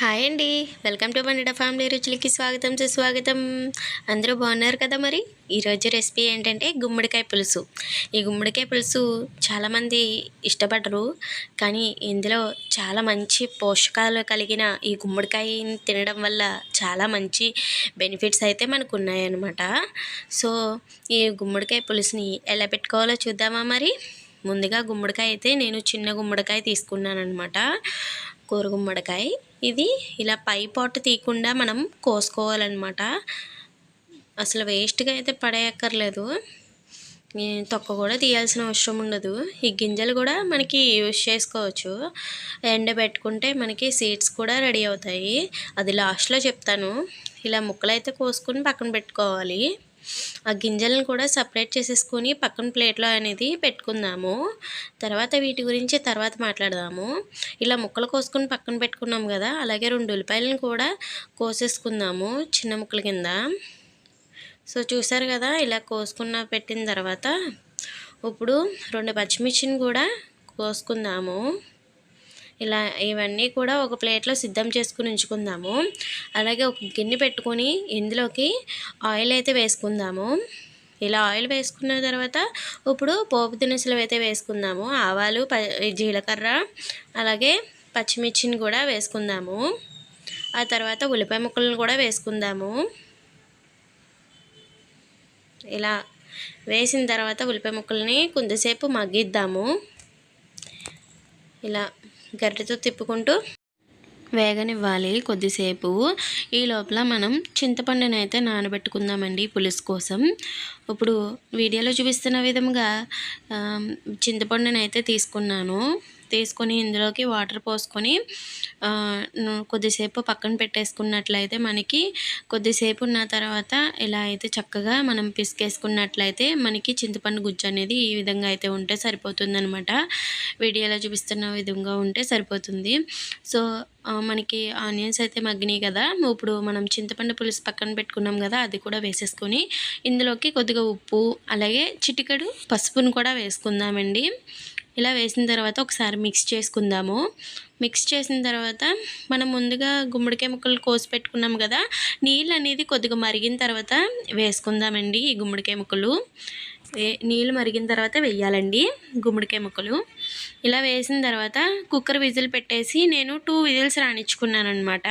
Hi అండి. Welcome to బండిడ family రుచులకి స్వాగతం సుస్వాగతం. అందరూ బాగున్నారు కదా మరి? ఈరోజు రెసిపీ ఏంటంటే గుమ్మడికాయ పులుసు. ఈ గుమ్మడికాయ పులుసు చాలామంది ఇష్టపడరు కానీ ఇందులో చాలా మంచి పోషకాలు కలిగిన ఈ గుమ్మడికాయని తినడం వల్ల చాలా మంచి బెనిఫిట్స్ అయితే మనకు ఉన్నాయన్నమాట సో ఈ గుమ్మడికాయ పులుసుని ఎలా పెట్టుకోవాలో చూద్దామా మరి? ముందుగా గుమ్మడికాయ అయితే నేను చిన్న గుమ్మడికాయ తీసుకున్నాను అనమాట కూరగుమ్మడికాయ ఇది ఇలా పై పాటు తీయకుండా మనం కోసుకోవాలన్నమాట. అసలు వేస్ట్గా అయితే పడేయక్కర్లేదు. తొక్క కూడా తీయాల్సిన అవసరం ఉండదు. ఈ గింజలు కూడా మనకి యూజ్ చేసుకోవచ్చు. ఎండబెట్టుకుంటే మనకి సీడ్స్ కూడా రెడీ అవుతాయి. అది లాస్ట్లో చెప్తాను. ఇలా ముక్కలు అయితే కోసుకుని పక్కన పెట్టుకోవాలి. ఆ గింజలను కూడా సపరేట్ చేసేసుకొని పక్కన ప్లేట్లో అనేది పెట్టుకుందాము. తర్వాత వీటి గురించి తర్వాత మాట్లాడదాము. ఇలా ముక్కలు కోసుకొని పక్కన పెట్టుకున్నాం కదా అలాగే రెండు ఉల్లిపాయలను కూడా కోసేసుకుందాము చిన్న ముక్కల కింద. సో చూసారు కదా ఇలా కోసుకున్న పెట్టిన తర్వాత ఇప్పుడు రెండు పచ్చిమిర్చిని కూడా కోసుకుందాము. ఇలా ఇవన్నీ కూడా ఒక ప్లేట్లో సిద్ధం చేసుకుని ఉంచుకుందాము. అలాగే ఒక గిన్నె పెట్టుకొని ఇందులోకి ఆయిల్ అయితే వేసుకుందాము. ఇలా ఆయిల్ వేసుకున్న తర్వాత ఇప్పుడు పోపు దినుసులు అయితే వేసుకుందాము. ఆవాలు జీలకర్ర అలాగే పచ్చిమిర్చిని కూడా వేసుకుందాము. ఆ తర్వాత ఉల్లిపాయ ముక్కలను కూడా వేసుకుందాము. ఇలా వేసిన తర్వాత ఉల్లిపాయ ముక్కల్ని కొంతసేపు మగ్గిద్దాము. ఇలా గరిటెతో తిప్పుకుంటూ వేగనివ్వాలి కొద్దిసేపు. ఈ లోపల మనం చింతపండుని అయితే నానబెట్టుకుందామండి పులుసు కోసం. ఇప్పుడు వీడియోలో చూపిస్తున్న విధంగా చింతపండుని అయితే తీసుకున్నాను. తీసుకొని ఇందులోకి వాటర్ పోసుకొని కొద్దిసేపు పక్కన పెట్టేసుకున్నట్లయితే మనకి కొద్దిసేపు ఉన్న తర్వాత ఇలా అయితే చక్కగా మనం పిసికేసుకున్నట్లయితే మనకి చింతపండు గుజ్జు అనేది ఈ విధంగా అయితే ఉంటే సరిపోతుందనమాట వీడియోలో చూపిస్తున్న విధంగా ఉంటే సరిపోతుంది. సో మనకి ఆనియన్స్ అయితే మగ్గినాయి కదా ఇప్పుడు మనం చింతపండు పులుసు పక్కన పెట్టుకున్నాం కదా అది కూడా వేసేసుకొని ఇందులోకి కొద్దిగా ఉప్పు అలాగే చిటికడు పసుపును కూడా వేసుకుందామండి. ఇలా వేసిన తర్వాత ఒకసారి మిక్స్ చేసుకుందాము. మిక్స్ చేసిన తర్వాత మనం ముందుగా గుమ్మడికాయ ముక్కలు కోసి పెట్టుకున్నాం కదా నీళ్ళు అనేది కొద్దిగా మరిగిన తర్వాత వేసుకుందామండి ఈ గుమ్మడికాయ ముక్కలు. నీళ్ళు మరిగిన తర్వాత వేయాలండి గుమ్మడికాయ ముక్కలు. ఇలా వేసిన తర్వాత కుక్కర్ విజిల్ పెట్టేసి నేను టూ విజిల్స్ రాణించుకున్నాను అనమాట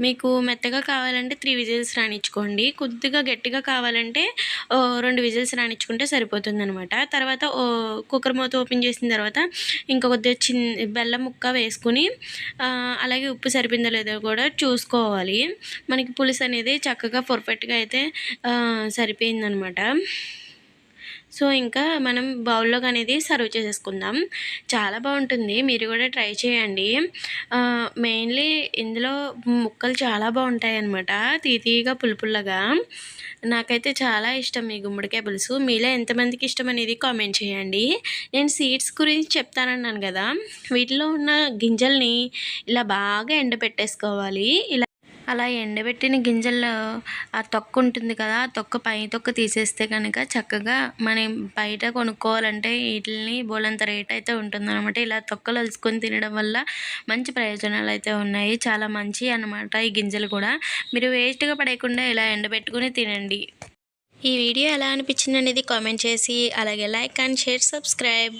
మీకు మెత్తగా కావాలంటే త్రీ విజిల్స్ రాణించుకోండి కొద్దిగా గట్టిగా కావాలంటే రెండు విజిల్స్ రాణించుకుంటే సరిపోతుంది అనమాట తర్వాత కుక్కర్ మూత ఓపెన్ చేసిన తర్వాత ఇంకా కొద్దిగా చిన్న బెల్లం ముక్క వేసుకుని అలాగే ఉప్పు సరిపోయిందో లేదో కూడా చూసుకోవాలి. మనకి పులుసు అనేది చక్కగా పర్ఫెక్ట్గా అయితే సరిపోయిందనమాట సో ఇంకా మనం బౌల్లోకి అనేది సర్వ్ చేసేసుకుందాం. చాలా బాగుంటుంది. మీరు కూడా ట్రై చేయండి. మెయిన్లీ ఇందులో ముక్కలు చాలా బాగుంటాయి అనమాట తీతీగా పులుపుల్లగా. నాకైతే చాలా ఇష్టం ఈ గుమ్మడికాయ పులుసు. మీలో ఎంతమందికి ఇష్టం అనేది కామెంట్ చేయండి. నేను సీడ్స్ గురించి చెప్తానన్నాను కదా. వీటిలో ఉన్న గింజల్ని ఇలా బాగా ఎండబెట్టేసుకోవాలి. ఇలా అలా ఎండబెట్టిన గింజల్లో ఆ తొక్క ఉంటుంది కదా ఆ తొక్క పై తొక్క తీసేస్తే కనుక చక్కగా మనం బయట కొనుక్కోవాలంటే వీటిని బోలంత రేట్ అయితే ఉంటుందన్నమాట. ఇలా తొక్కలు అలుసుకొని తినడం వల్ల మంచి ప్రయోజనాలు అయితే ఉన్నాయి. చాలా మంచి అనమాట ఈ గింజలు కూడా. మీరు వేస్ట్గా పడేయకుండా ఇలా ఎండబెట్టుకుని తినండి. ఈ వీడియో ఎలా అనిపించింది అనేది కామెంట్ చేసి అలాగే లైక్ అండ్ షేర్ సబ్స్క్రైబ్.